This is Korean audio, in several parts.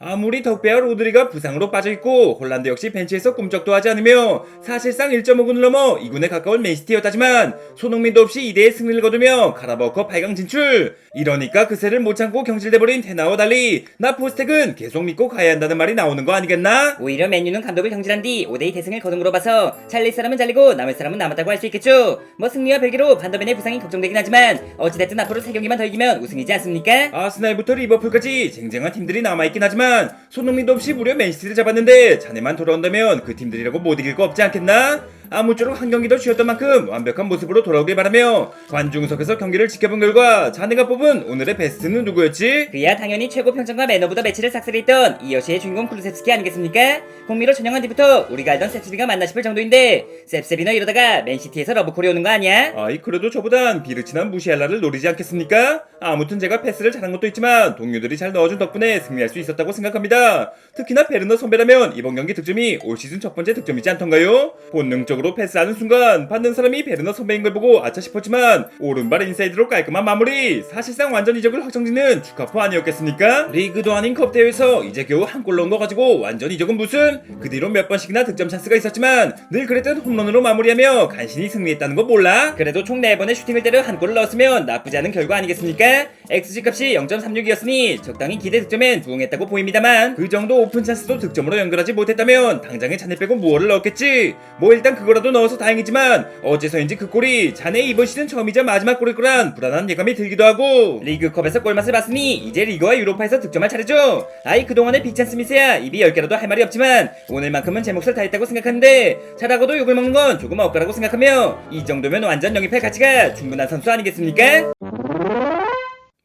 아무리 덕배와 로드리가 부상으로 빠져있고 홀란드 역시 벤치에서 꿈쩍도 하지 않으며 사실상 1.5군을 넘어 2군에 가까운 맨시티였다지만 손흥민도 없이 2대의 승리를 거두며 카라바오컵 8강 진출 이러니까 그새를 못 참고 경질돼버린 테나와 달리 나 포스텍은 계속 믿고 가야 한다는 말이 나오는 거 아니겠나? 오히려 맨유는 감독을 경질한 뒤 5대2 대승을 거둔 거로 봐서 잘릴 사람은 잘리고 남을 사람은 남았다고 할 수 있겠죠. 뭐 승리와 별개로 반더벤의 부상이 걱정되긴 하지만 어찌됐든 앞으로 3경기만 더 이기면 우승이지 않습니까? 아스날부터 리버풀까지 쟁쟁한 팀들이 남아있긴 하지만 손흥민도 없이 무려 맨시티를 잡았는데 자네만 돌아온다면 그 팀들이라고 못 이길 거 없지 않겠나? 아무쪼록 한 경기 더 쉬었던 만큼 완벽한 모습으로 돌아오길 바라며 관중석에서 경기를 지켜본 결과 자네가 뽑은 오늘의 베스트는 누구였지? 그야 당연히 최고 평점과 매너보다 매치를 삭스리했던 이 여시의 주인공 쿠루세스키 아니겠습니까? 공미로 전향한 뒤부터 우리가 알던 셉스리가 맞나 싶을 정도인데 셉스리너 이러다가 맨시티에서 러브콜이 오는 거 아니야? 아이 그래도 저보단 비르치난 무시할라를 노리지 않겠습니까? 아무튼 제가 패스를 잘한 것도 있지만 동료들이 잘 넣어준 덕분에 승리할 수 있었다고 생각합니다. 특히나 베르너 선배라면 이번 경기 득점이 올 시즌 첫 번째 득점이지 않던가요? 본능적으로 패스하는 순간 받는 사람이 베르너 선배인 걸 보고 아차 싶었지만 오른발 인사이드로 깔끔한 마무리 사실상 완전 이적을 확정짓는 축하포 아니었겠습니까? 리그도 아닌 컵 대회에서 이제 겨우 한 골 넣은 거 가지고 완전 이적은 무슨 그 뒤로 몇 번씩이나 득점 찬스가 있었지만 늘 그랬던 홈런으로 마무리하며 간신히 승리했다는 거 몰라? 그래도 총 4번의 슈팅을 때려 한 골을 넣었으면 나쁘지 않은 결과 아니겠습니까? XG 값이 0.36이었으니 적당히 기대 득점엔 부응했다고 보입니다만 그 정도 오픈 찬스도 득점으로 연결하지 못했다면 당장에 자네 빼고 무엇을 넣었겠지 뭐 일단 그거라도 넣어서 다행이지만 어째서인지 그 골이 자네 이번 시즌 처음이자 마지막 골일 거란 불안한 예감이 들기도 하고 리그컵에서 골맛을 봤으니 이제 리그와 유로파에서 득점할 차례죠. 아이 그동안의 빅찬 스미스야 입이 10개라도 할 말이 없지만 오늘만큼은 제 몫을 다했다고 생각하는데 잘하고도 욕을 먹는 건 조금 억까라고 생각하며 이 정도면 완전 영입할 가치가 충분한 선수 아니겠습니까?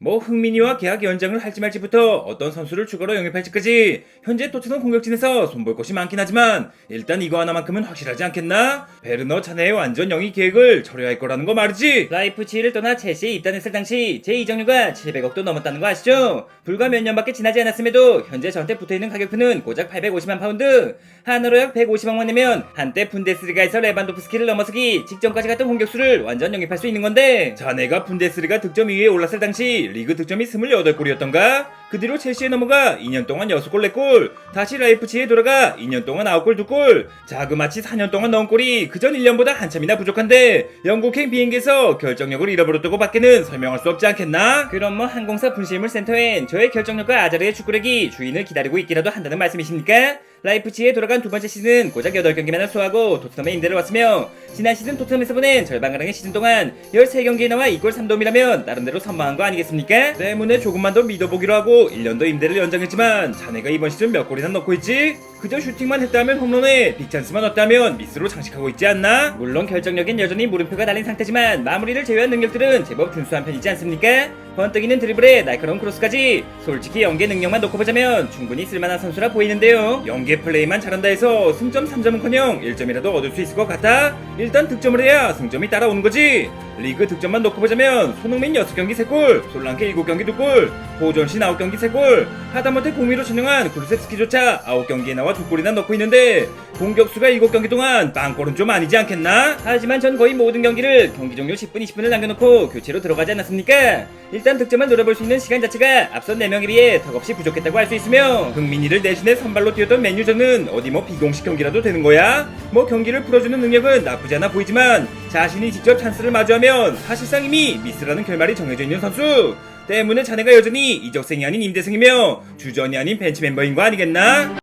뭐 흥민이와 계약 연장을 할지 말지부터 어떤 선수를 추가로 영입할지까지 현재 토트넘 공격진에서 손볼 것이 많긴 하지만 일단 이거 하나만큼은 확실하지 않겠나? 베르너 자네의 완전 영입 계획을 철회할 거라는 거 말이지 라이프치히를 떠나 첼시에 입단했을 당시 제 이적료가 700억도 넘었다는 거 아시죠? 불과 몇 년밖에 지나지 않았음에도 현재 저한테 붙어있는 가격표는 고작 850만 파운드 하나로 약 150억만 내면 한때 분데스리가에서 레반도프스키를 넘어서기 직전까지 갔던 공격수를 완전 영입할 수 있는 건데 자네가 분데스리가 득점 2위에 올랐을 당시 리그 득점이 28골이었던가? 그 뒤로 첼시에 넘어가 2년 동안 6골 4골 다시 라이프치히에 돌아가 2년 동안 9골 2골 자그마치 4년 동안 넣은 골이 그전 1년보다 한참이나 부족한데 영국행 비행기에서 결정력을 잃어버렸다고 밖에는 설명할 수 없지 않겠나? 그럼 뭐 항공사 분실물 센터엔 저의 결정력과 아자르의 축구력이 주인을 기다리고 있기라도 한다는 말씀이십니까? 라이프치히에 돌아간 두 번째 시즌 고작 8경기만을 소화하고 토트넘에 임대를 왔으며 지난 시즌 토트넘에서 보낸 절반가량의 시즌 동안 13경기에 나와 2골 3도움이라면 나름대로 선방한 거 아니겠습니까? 때문에 조금만 더 믿어보기로 하고 1년 더 임대를 연장했지만 자네가 이번 시즌 몇 골이나 넣고 있지? 그저 슈팅만 했다면 홈런에 빅찬스만 얻다면 미스로 장식하고 있지 않나? 물론 결정력엔 여전히 물음표가 달린 상태지만 마무리를 제외한 능력들은 제법 준수한 편이지 않습니까? 번뜩이는 드리블에 날카로운 크로스까지 솔직히 연계 능력만 놓고 보자면 충분히 쓸만한 선수라 보이는데요 연계 플레이만 잘한다 해서 승점 3점은커녕 1점이라도 얻을 수 있을 것 같아? 일단 득점을 해야 승점이 따라오는 거지 리그 득점만 놓고 보자면 손흥민 6경기 3골 솔랑케 7경기 2골 호전신 9경기 3골 하다못해 공미로 전형한 굴셉스키조차 9경기에 나와 2골이나 넣고 있는데 공격수가 7경기 동안 빵골은 좀 아니지 않겠나? 하지만 전 거의 모든 경기를 경기 종료 10분 20분을 남겨놓고 교체로 들어가지 않았습니까? 일단 득점을 노려볼 수 있는 시간 자체가 앞선 4명에 비해 턱없이 부족했다고 할 수 있으며 흥민이를 대신해 선발로 뛰었던 맨유전은 어디 뭐 비공식 경기라도 되는 거야? 뭐 경기를 풀어주는 능력은 나쁘지 않아 보이지만 자신이 직접 찬스를 마주하면 사실상 이미 미스라는 결말이 정해져 있는 선수 때문에 자네가 여전히 이적생이 아닌 임대생이며 주전이 아닌 벤치 멤버인 거 아니겠나?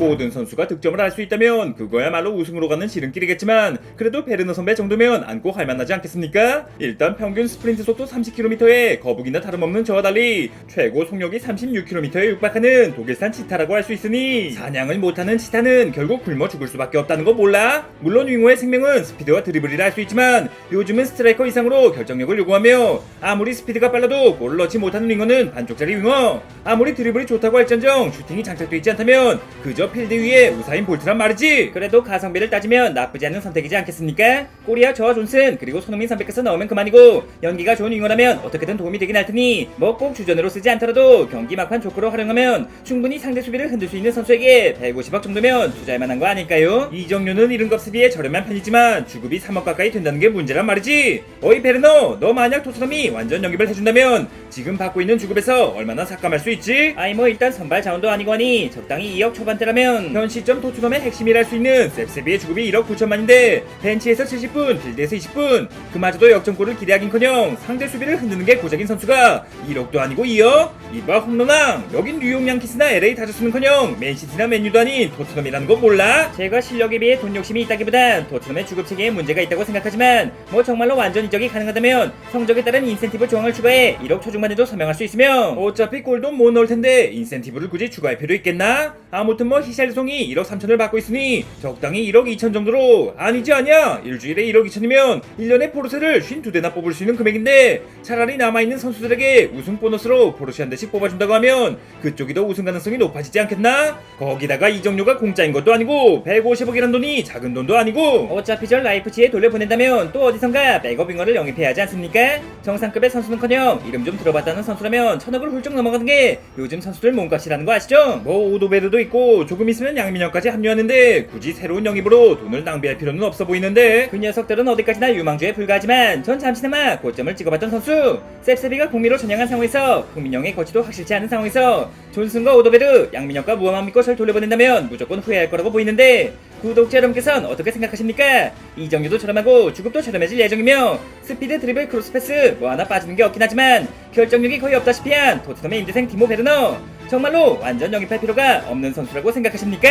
모든 선수가 득점을 할 수 있다면 그거야말로 우승으로 가는 지름길이겠지만 그래도 베르너 선배 정도면 안고 할 만하지 않겠습니까? 일단 평균 스프린트 속도 30km에 거북이나 다름없는 저와 달리 최고 속력이 36km에 육박하는 독일산 치타라고 할 수 있으니 사냥을 못하는 치타는 결국 굶어 죽을 수밖에 없다는 거 몰라? 물론 윙어의 생명은 스피드와 드리블이라 할 수 있지만 요즘은 스트라이커 이상으로 결정력을 요구하며 아무리 스피드가 빨라도 골을 넣지 못하는 윙어는 반쪽짜리 윙어 아무리 드리블이 좋다고 할지언정 슈팅이 장착돼 있지 않다면 그저 저 필드 위에 우사인 볼트란 말이지. 그래도 가성비를 따지면 나쁘지 않은 선택이지 않겠습니까? 꼬리아 저와 존슨 그리고 손흥민 선배께서 넣으면 그만이고 연기가 좋은 윙어라면 어떻게든 도움이 되긴 할 테니 뭐 꼭 주전으로 쓰지 않더라도 경기 막판 조커로 활용하면 충분히 상대 수비를 흔들 수 있는 선수에게 150억 정도면 투자할 만한 거 아닐까요? 이정료는 이름값에 비해 저렴한 편이지만 주급이 3억 가까이 된다는 게 문제란 말이지. 어이 베르너, 너 만약 토트넘이 완전 영입을 해준다면 지금 받고 있는 주급에서 얼마나 삭감할 수 있지? 아이 뭐 일단 선발 자원도 아니고 하니 적당히 2억 초반대라면 현 시점 토트넘의 핵심이랄 수 있는 셉셉이의 주급이 1억 9천만인데 벤치에서 70분, 필드에서 20분 그마저도 역전골을 기대하긴커녕 상대 수비를 흔드는 게 고작인 선수가 1억도 아니고 2억? 이봐 홈런왕 여긴 뉴욕 양키스나 LA 다저스는커녕 맨시티나 맨유도 아닌 토트넘이라는 거 몰라? 제가 실력에 비해 돈 욕심이 있다기보단 토트넘의 주급 체계에 문제가 있다고 생각하지만 뭐 정말로 완전 이적이 가능하다면 성적에 따른 인센티브 조항을 추가해 1억 초중반에도 서명할 수 있으며 어차피 골도 못 넣을 텐데 인센티브를 굳이 추가할 필요 있겠나? 아무튼 뭐 히샬송이 1억 3천을 받고 있으니 적당히 1억 2천 정도로 아니지 아니야 일주일에 1억 2천이면 1년에 포르쉐를 52대나 뽑을 수 있는 금액인데 차라리 남아있는 선수들에게 우승 보너스로 포르쉐 한 대씩 뽑아준다고 하면 그쪽이 더 우승 가능성이 높아지지 않겠나? 거기다가 이정료가 공짜인 것도 아니고 150억이란 돈이 작은 돈도 아니고 어차피 절 라이프치에 돌려보낸다면 또 어디선가 백업 윙어를 영입해야 하지 않습니까? 정상급의 선수는커녕 이름 좀 들어봤다는 선수라면 천억을 훌쩍 넘어가는 게 요즘 선수들 몸값이라는 거 아시죠? 뭐 오도베르도 있고 조금 있으면 양민혁까지 합류하는데 굳이 새로운 영입으로 돈을 낭비할 필요는 없어 보이는데 그 녀석들은 어디까지나 유망주에 불과하지만 전 잠시나마 고점을 찍어봤던 선수 셉셉이가 국미로 전향한 상황에서 국민영의 거치도 확실치 않은 상황에서 존슨과 오도베르, 양민혁과 무함만 믿고 절 돌려보낸다면 무조건 후회할 거라고 보이는데 구독자 여러분께서는 어떻게 생각하십니까? 이정료도 저렴하고 주급도 저렴해질 예정이며 스피드 드리블 크로스패스 뭐 하나 빠지는 게 없긴 하지만 결정력이 거의 없다시피 한 토트넘의 임대생 디모 베르너 정말로 완전 영입할 필요가 없는 선수라고 생각하십니까?